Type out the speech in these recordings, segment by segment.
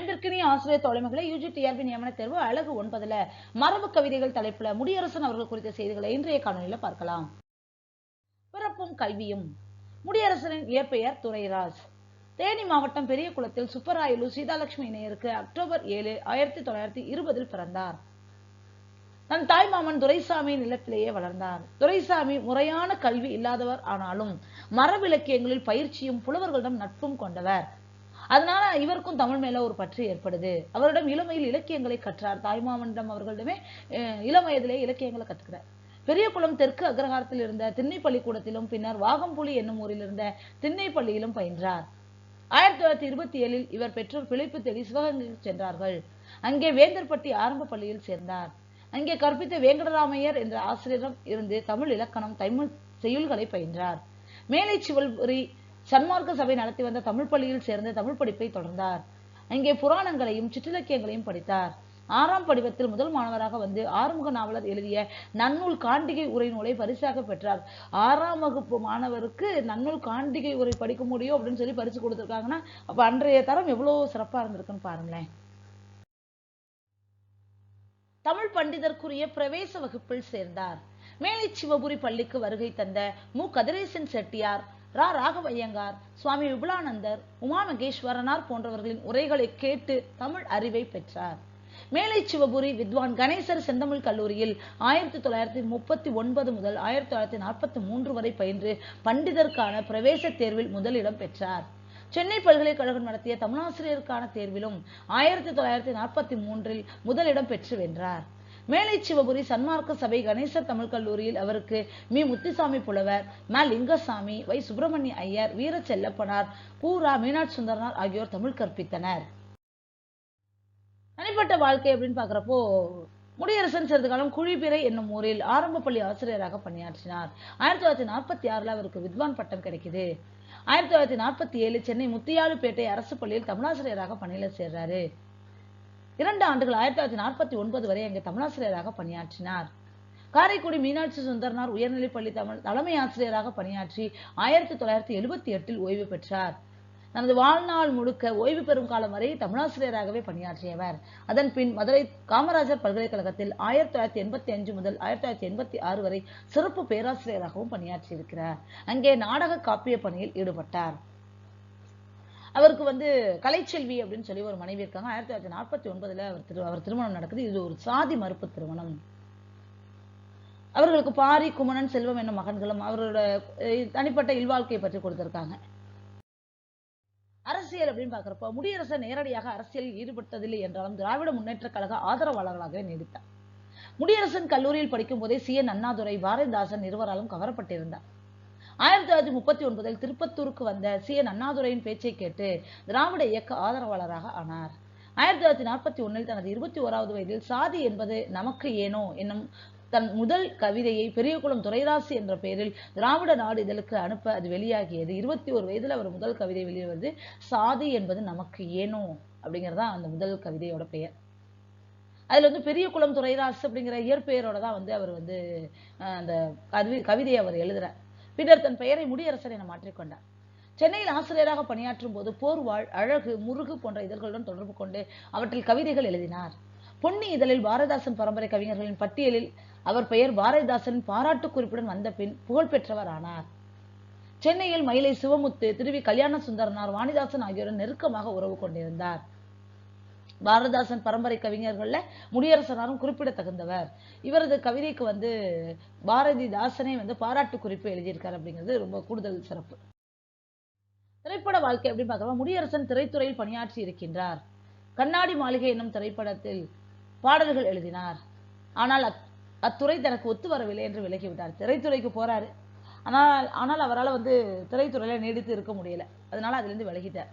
அன்பிற்கினிய ஆசிரியர் தோழமைகளை UG TRP நியமன தேர்வு அழகு ஒன்பதுல. மரபு கவிதைகள் தலைப்புல முடியரசன் அவர்கள் குறித்த செய்திகளை இன்றைய காணொலியில பார்க்கலாம். பிறப்பும் கல்வியும். முடியரசனின் இயற்பெயர் துரைராஜ். தேனி மாவட்டம் பெரியகுளத்தில் சுப்பராயலு சீதாலட்சுமி இணையருக்கு அக்டோபர் ஏழு ஆயிரத்தி தொள்ளாயிரத்தி இருபதில் பிறந்தார். தன் தாய் மாமன் துரைசாமியின் நிலத்திலேயே வளர்ந்தார். துரைசாமி முறையான கல்வி இல்லாதவர் ஆனாலும் மரபிலக்கியங்களில் பயிற்சியும் புலவர்களிடம் நட்பும் கொண்டவர். அதனால இவருக்கும் தமிழ் மேல ஒரு பற்று ஏற்படுது. அவரிடம் இளமையில் இலக்கியங்களை கற்றார். தாய்மாமனிடம் அவர்களிடமே அஹ், இலக்கியங்களை கற்றுக்கிறார் பெரியகுளம் தெற்கு அக்ரஹாரத்தில் இருந்த திண்ணை பள்ளிக்கூடத்திலும் பின்னர் வாகம்புலி என்னும் ஊரில் இருந்த திண்ணை பள்ளியிலும் பயின்றார். ஆயிரத்தி தொள்ளாயிரத்தி இருபத்தி ஏழில் இவர் பெற்றோர் பிழைப்பு தேடி சிவகங்கைக்கு சென்றார்கள். அங்கே வேந்தர்பட்டி ஆரம்ப பள்ளியில் சேர்ந்தார். அங்கே கற்பித்த வேங்கடராமையர் என்ற ஆசிரியரிடம் இருந்து தமிழ் இலக்கணம் தமிழ் செய்யுள்களை பயின்றார். மேலை சிவல்புரி சன்மார்க்க சபை நடத்தி வந்த தமிழ் பள்ளியில் சேர்ந்து தமிழ் படிப்பை தொடர்ந்தார். அங்கே புராணங்களையும் சிற்றிலக்கியங்களையும் படித்தார். ஆறாம் படிவத்தில் முதல் மாணவராக வந்து ஆறுமுக நாவலர் எழுதிய நன்னூல் காண்டிகை உரை நூலை பரிசாக பெற்றார். ஆறாம் வகுப்பு மாணவருக்கு நன்னூல் காண்டிகை உரை படிக்க முடியும் அப்படின்னு சொல்லி பரிசு கொடுத்துருக்காங்கன்னா அப்ப அன்றைய தரம் எவ்வளவு சிறப்பா இருந்திருக்குன்னு பாருங்களேன். தமிழ் பண்டிதர்க்குரிய பிரவேச வகுப்பில் சேர்ந்தார். மேலை சிவபுரி பள்ளிக்கு வருகை தந்த மு. கதிரேசன் செட்டியார் ரா ராகவையங்கார் சுவாமி விபுலானந்தர் உமா மகேஸ்வரனார் போன்றவர்களின் உரைகளை கேட்டு தமிழ் அறிவை பெற்றார். மேலை சிவபுரி வித்வான் கணேசர் செந்தமிழ் கல்லூரியில் ஆயிரத்தி தொள்ளாயிரத்தி முப்பத்தி ஒன்பது முதல் ஆயிரத்தி தொள்ளாயிரத்தி நாற்பத்தி மூன்று வரை பயின்று பண்டிதருக்கான பிரவேச தேர்வில் முதலிடம் பெற்றார். சென்னை பல்கலைக்கழகம் நடத்திய தமிழாசிரியருக்கான தேர்விலும் ஆயிரத்தி தொள்ளாயிரத்தி நாற்பத்தி மூன்றில் முதலிடம் பெற்று வென்றார். மேலை சிவபுரி சன்மார்க்க சபை கணேசர் தமிழ் கல்லூரியில் அவருக்கு மி. முத்துசாமி புலவர் ம. லிங்கசாமி வை. சுப்பிரமணிய ஐயர் வீர செல்லப்பனார் கூரா மீனாட்சி சுந்தரனார் ஆகியோர் தமிழ் கற்பித்தனர். தனிப்பட்ட வாழ்க்கை அப்படின்னு பாக்குறப்போ முடியரசன் சிறிது காலம் குழிபிறை என்னும் ஊரில் ஆரம்ப பள்ளி ஆசிரியராக பணியாற்றினார். ஆயிரத்தி தொள்ளாயிரத்தி நாற்பத்தி ஆறுல அவருக்கு வித்வான் பட்டம் கிடைக்குது. ஆயிரத்தி தொள்ளாயிரத்தி நாற்பத்தி ஏழு சென்னை முத்தியாலுப்பேட்டை அரசு பள்ளியில் தமிழாசிரியராக பணியில சேர்றாரு. இரண்டு ஆண்டுகள் ஆயிரத்தி தொள்ளாயிரத்தி நாற்பத்தி ஒன்பது வரை அங்கே தமிழாசிரியராக பணியாற்றினார். காரைக்குடி மீனாட்சி சுந்தரனார் உயர்நிலைப் பள்ளி தமிழ் தலைமை ஆசிரியராக பணியாற்றி ஆயிரத்தி தொள்ளாயிரத்தி எழுபத்தி எட்டில் ஓய்வு பெற்றார். தனது வாழ்நாள் முழுக்க ஓய்வு பெறும் காலம் வரை தமிழாசிரியராகவே பணியாற்றியவர். அதன் பின் மதுரை காமராஜர் பல்கலைக்கழகத்தில் ஆயிரத்தி தொள்ளாயிரத்தி எண்பத்தி அஞ்சு முதல் ஆயிரத்தி தொள்ளாயிரத்தி எண்பத்தி ஆறு வரை சிறப்பு பேராசிரியராகவும் பணியாற்றியிருக்கிறார். அங்கே நாடக காப்பிய பணியில் ஈடுபட்டார். அவருக்கு வந்து கலைச்செல்வி அப்படின்னு சொல்லி ஒரு மனைவி இருக்காங்க. ஆயிரத்தி தொள்ளாயிரத்தி நாற்பத்தி ஒன்பதுல அவர் திரு அவர் திருமணம் நடக்குது. இது ஒரு சாதி மறுப்பு திருமணம். அவர்களுக்கு பாரி குமணன் செல்வம் என்னும் மகன்களும் அவரோட தனிப்பட்ட இல்வாழ்க்கையை பற்றி கொடுத்திருக்காங்க. அரசியல் அப்படின்னு பாக்குறப்ப முடியரசர் நேரடியாக அரசியலில் ஈடுபட்டதில்லை என்றாலும் திராவிட முன்னேற்ற கழக ஆதரவாளர்களாகவே நீடித்தார். முடியரசன் கல்லூரியில் படிக்கும் போதே சி. என். அண்ணாதுரை பாரதிதாசன் இருவராலும் கவரப்பட்டிருந்தார். ஆயிரத்தி தொள்ளாயிரத்தி முப்பத்தி ஒன்பதில் திருப்பத்தூருக்கு வந்த சி. என். அண்ணாதுரையின் பேச்சை கேட்டு திராவிட இயக்க ஆதரவாளராக ஆனார். ஆயிரத்தி தொள்ளாயிரத்தி நாற்பத்தி ஒன்னில் தனது இருபத்தி ஓராவது வயதில் சாதி என்பது நமக்கு ஏனோ என்னும் தன் முதல் கவிதையை பெரியகுளம் துரைராசி என்ற பெயரில் திராவிட நாடு இதழுக்கு அனுப்ப அது வெளியாகியது. இருபத்தி ஒரு வயதில் அவர் முதல் கவிதை வெளிவருது சாதி என்பது நமக்கு ஏனோ அப்படிங்கிறதா தான் அந்த முதல் கவிதையோட பெயர். அதுல வந்து பெரியகுளம் துறைராசு அப்படிங்கிற இயற்பெயரோட தான் வந்து அவர் வந்து அஹ், அந்த கவி கவிதையை அவர் எழுதுகிறார் பின்னர் தன் பெயரை முடியரசர் என மாற்றிக்கொண்டார் சென்னையில் ஆசிரியராக பணியாற்றும் போது போர்வாள் அழகு முருகு போன்ற இதழ்களுடன் தொடர்பு கொண்டு அவற்றில் கவிதைகள் எழுதினார். பொன்னி இதழில் பாரதிதாசன் பரம்பரை கவிஞர்களின் பட்டியலில் அவர் பெயர் பாரதிதாசன் பாராட்டு குறிப்புடன் வந்த பின் புகழ்பெற்றவர் ஆனார். சென்னையில் மயிலை சிவமுத்து திருவி கல்யாண சுந்தரனார் வாணிதாசன் ஆகியோருடன் நெருக்கமாக உறவு கொண்டிருந்தார். பாரதாசன் பரம்பரை கவிஞர்களில் முடியரசனாரும் குறிப்பிடத்தகுந்தவர். இவரது கவிதைக்கு வந்து பாரதிதாசனே வந்து பாராட்டு குறிப்பு எழுதியிருக்கார் அப்படிங்கிறது ரொம்ப கூடுதல் சிறப்பு. திரைப்பட வாழ்க்கை அப்படின்னு பார்க்கலாம் முடியரசன் திரைத்துறையில் பணியாற்றி இருக்கின்றார். கண்ணாடி மாளிகை என்னும் திரைப்படத்தில் பாடல்கள் எழுதினார். ஆனால் அத்துறை தனக்கு ஒத்து வரவில்லை என்று விலகிவிட்டார். திரைத்துறைக்கு போறாரு. ஆனால் ஆனால் அவரால் வந்து திரைத்துறையில் நீடித்து இருக்க முடியல. அதனால அதுலேருந்து விலகிட்டார்.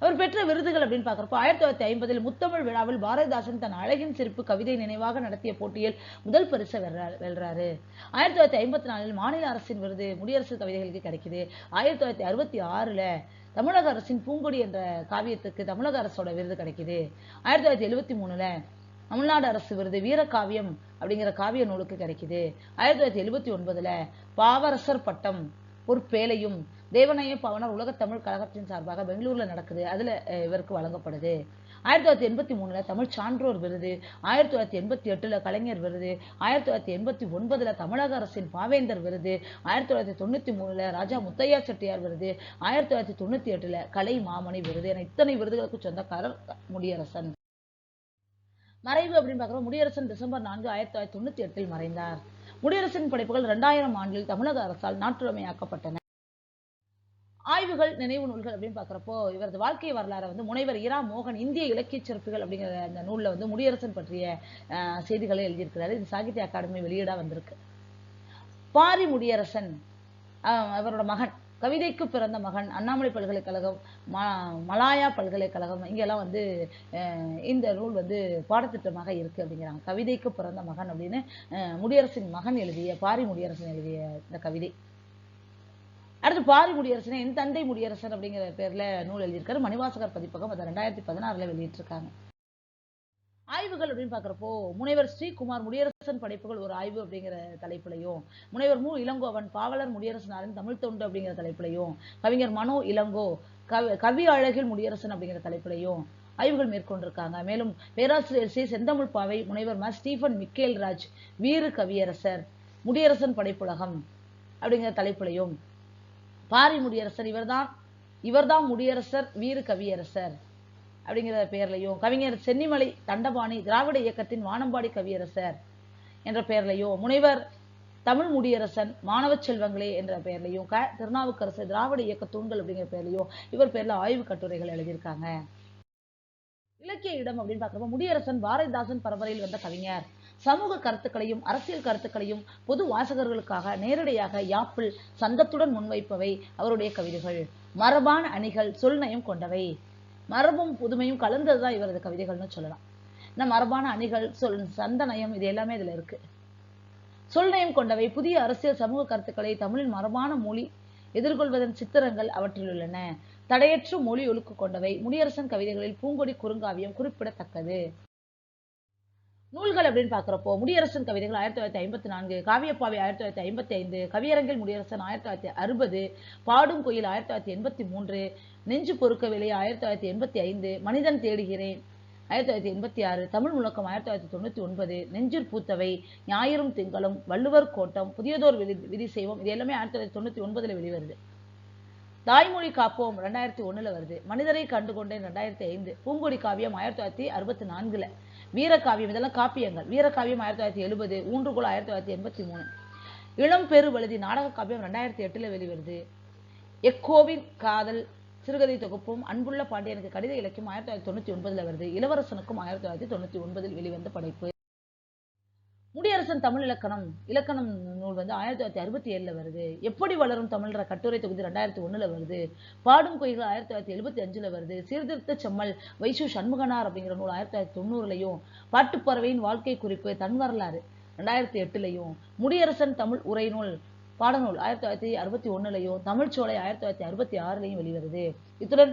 அவர் பெற்ற விருதுகள் அப்படின்னு பார்க்குறப்போ ஆயிரத்தி தொள்ளாயிரத்தி ஐம்பதில் முத்தமிழ் விழாவில் பாரதிதாசன் தன் அழகின் சிரிப்பு கவிதை நினைவாக நடத்திய போட்டியில் முதல் பரிசை வெல்றார் வெல்றாரு. ஆயிரத்தி தொள்ளாயிரத்தி ஐம்பத்தி நாலில் மாநில அரசின் விருது முடியரசு கவிதைகளுக்கு கிடைக்குது. ஆயிரத்தி தொள்ளாயிரத்தி அறுபத்தி ஆறுல தமிழக அரசின் பூங்கொடி என்ற காவியத்துக்கு தமிழக அரசோட விருது கிடைக்குது. ஆயிரத்தி தொள்ளாயிரத்தி எழுபத்தி மூணுல தமிழ்நாடு அரசு விருது வீரகாவியம் அப்படிங்கிற காவிய நூலுக்கு கிடைக்குது. ஆயிரத்தி தொள்ளாயிரத்தி எழுபத்தி ஒன்பதுல பாவரசர் பட்டம் ஒரு பேலையும் தேவனைய பவனர் உலக தமிழ் கழகத்தின் சார்பாக பெங்களூர்ல நடக்குது. அதுல இவருக்கு வழங்கப்படுது. ஆயிரத்தி தொள்ளாயிரத்தி எண்பத்தி மூணுல தமிழ் சான்றோர் விருது ஆயிரத்தி தொள்ளாயிரத்தி எண்பத்தி எட்டுல கலைஞர் விருது ஆயிரத்தி தொள்ளாயிரத்தி எண்பத்தி ஒன்பதுல தமிழக அரசின் பாவேந்தர் விருது ஆயிரத்தி தொள்ளாயிரத்தி தொண்ணூத்தி மூணுல ராஜா முத்தையா செட்டியார் விருது ஆயிரத்தி தொள்ளாயிரத்தி தொண்ணூத்தி எட்டுல கலை மாமணி விருது என இத்தனை விருதுகளுக்கு சொந்தக்காரர் முடியரசன். மறைவு அப்படின்னு பார்க்குறோம். முடியரசன் டிசம்பர் நான்கு ஆயிரத்தி தொள்ளாயிரத்தி தொண்ணூத்தி எட்டில் மறைந்தார். முடியரசன் படைப்புகள் இரண்டாயிரம் ஆண்டில் தமிழக அரசால் நாட்டுடைமையாக்கப்பட்டன. ஆய்வுகள் நினைவு நூல்கள் அப்படின்னு பார்க்குறப்போ இவரது வாழ்க்கை வரலாறை வந்து முனைவர் இரா மோகன் இந்திய இலக்கிய சிறப்புகள் அப்படிங்கிற அந்த நூலில் வந்து முடியரசன் பற்றிய செய்திகளை எழுதியிருக்கிறாரு. இது சாகித்ய அகாடமி வெளியீடாக வந்திருக்கு. பாரி முடியரசன் அவரோட மகன் கவிதைக்கு பிறந்த மகன் அண்ணாமலை பல்கலைக்கழகம் ம மலாயா பல்கலைக்கழகம் இங்கெல்லாம் வந்து அஹ், இந்த நூல் வந்து பாடத்திட்டமாக இருக்கு அப்படிங்கிறாங்க. கவிதைக்கு பிறந்த மகன் அப்படின்னு முடியரசின் மகன் எழுதிய பாரி முடியரசன் எழுதிய இந்த கவிதை. அடுத்து பாரி முடியரசன் என் தந்தை முடியரசன் அப்படிங்கிற பேர்ல நூல் எழுதியிருக்காரு. மணிவாசகர் பதிப்பகம் அதை ரெண்டாயிரத்தி பதினாறுல வெளியிட்டிருக்காங்க. ஆய்வுகள் அப்படின்னு பார்க்குறப்போ முனைவர் ஸ்ரீகுமார் முடியரசன் படைப்புகள் ஒரு ஆய்வு அப்படிங்கிற தலைப்புலையும் முனைவர் மு. இளங்கோவன் பாவலர் முடியரசனாரின் தமிழ் தொண்டு அப்படிங்கிற தலைப்புலையும் கவிஞர் மனோ இளங்கோ கவி கவி அழகில் முடியரசன் அப்படிங்கிற தலைப்புலையும் ஆய்வுகள் மேற்கொண்டிருக்காங்க. மேலும் பேராசிரியர் சி. செந்தமிழ் பாவை முனைவர் ம. ஸ்டீஃபன் மிக்கேல் ராஜ் வீறு கவியரசர் முடியரசன் படைப்புலகம் அப்படிங்கிற தலைப்புலையும் பாரி முடியரசர் இவர்தான். இவர்தான் முடியரசர் வீறு கவியரசர். அப்படிங்கிற பெயர்லையும் கவிஞர் சென்னிமலை தண்டபாணி திராவிட இயக்கத்தின் வானம்பாடி கவியரசர் என்ற பெயர்லையும் முனைவர் தமிழ் முடியரசன் மாணவ செல்வங்களே என்ற பெயர்லையும் க திருநாவுக்கரசர் திராவிட இயக்க தூண்கள் அப்படிங்கிற பெயர்லையும் இவர் பேர்ல ஆய்வு கட்டுரைகள் எழுதியிருக்காங்க. இலக்கிய இடம் அப்படின்னு பார்க்குறப்ப முடியரசன் பாரதிதாசன் பரம்பரையில் வந்த கவிஞர். சமூக கருத்துக்களையும் அரசியல் கருத்துக்களையும் பொது வாசகர்களுக்காக நேரடியாக யாப்பில் சந்தத்துடன் முன்வைப்பவை அவருடைய கவிதைகள். மரபான அணிகள் சொல்நயம் கொண்டவை. மரபும் புதுமையும் கலந்ததுதான் இவரது கவிதைகள்னு சொல்லலாம். இந்த மரபான அணிகள் சொல் சந்தநயம் இது எல்லாமே இதுல இருக்கு. சொல்நயம் கொண்டவை புதிய அரசியல் சமூக கருத்துக்களை தமிழின் மரபான மொழி எதிர்கொள்வதன் சித்திரங்கள் அவற்றில் உள்ளன. தடையற்ற மொழி ஒழுக்கு கொண்டவை. முடியரசன் கவிதைகளில் பூங்கொடி குறுங்காவியம் குறிப்பிடத்தக்கது. நூல்கள் அப்படின்னு பார்க்குறப்போ முடியரசன் கவிதைகள் ஆயிரத்தி தொள்ளாயிரத்தி ஐம்பத்தி நான்கு காவியப்பாவை ஆயிரத்தி தொள்ளாயிரத்தி ஐம்பத்தி ஐந்து கவியரங்கில் முடியரசன் ஆயிரத்தி தொள்ளாயிரத்தி அறுபது பாடும் கோயில் ஆயிரத்தி தொள்ளாயிரத்தி எண்பத்தி மூன்று நெஞ்சு பொறுக்கவில்லை ஆயிரத்தி தொள்ளாயிரத்தி எண்பத்தி ஐந்து மனிதன் தேடுகிறேன் ஆயிரத்தி தொள்ளாயிரத்தி எண்பத்தி ஆறு தமிழ் முழக்கம் ஆயிரத்தி தொள்ளாயிரத்தி தொண்ணூற்றி ஒன்பது நெஞ்சூர் பூத்தவை ஞாயிறும் திங்களும் வள்ளுவர் கோட்டம் புதியதோர் விதி விதி செய்வோம் இது எல்லாமே ஆயிரத்தி தொள்ளாயிரத்தி தொண்ணூற்றி ஒன்பதுல வெளிவருது. தாய்மொழி காப்போம் ரெண்டாயிரத்தி ஒண்ணுல வருது. மனிதரை கண்டுகொண்டேன் ரெண்டாயிரத்தி ஐந்து பூங்கொடி காவியம் ஆயிரத்தி தொள்ளாயிரத்தி அறுபத்தி நான்குல. வீரகாவியம் இதெல்லாம் காப்பியங்கள். வீரகாவியம் ஆயிரத்தி தொள்ளாயிரத்தி எழுபது ஊன்றுகோல் ஆயிரத்தி தொள்ளாயிரத்தி எண்பத்தி மூணு. இளம் பெருவழுதி நாடக காப்பியம் ரெண்டாயிரத்தி எட்டில் வெளிவருது. எக்கோவின் காதல் சிறுகதை தொகுப்பும் அன்புள்ள பாண்டியனுக்கு கடித இலக்கியம் ஆயிரத்தி தொள்ளாயிரத்தி தொண்ணூத்தி ஒன்பதுல வருது. இளவரசனுக்கும் ஆயிரத்தி தொள்ளாயிரத்தி தொண்ணூத்தி ஒன்பதில் வெளிவந்த படைப்பு. முடியரசன் தமிழ் இலக்கணம் இலக்கணம் நூல் வந்து ஆயிரத்தி தொள்ளாயிரத்தி அறுபத்தி ஏழில் வருது. எப்படி வளரும் தமிழ்ற கட்டுரை தொகுதி ரெண்டாயிரத்தி ஒன்றில் வருது. பாடும் கோயில்கள் ஆயிரத்தி தொள்ளாயிரத்தி எழுபத்தி அஞ்சில் வருது. சீர்திருத்த செம்மல் வைசு சண்முகனார் அப்படிங்கிற நூல் ஆயிரத்தி தொள்ளாயிரத்தி தொண்ணூறுலையும் பாட்டுப்பறவையின் வாழ்க்கை குறிப்பு தன் வரலாறு ரெண்டாயிரத்தி எட்டுலையும் முடியரசன் தமிழ் உரைநூல் பாடநூல் ஆயிரத்தி தொள்ளாயிரத்தி அறுபத்தி ஒன்றுலையும் தமிழ்ச்சோலை ஆயிரத்தி தொள்ளாயிரத்தி அறுபத்தி ஆறுலையும் வெளிவருது. இத்துடன்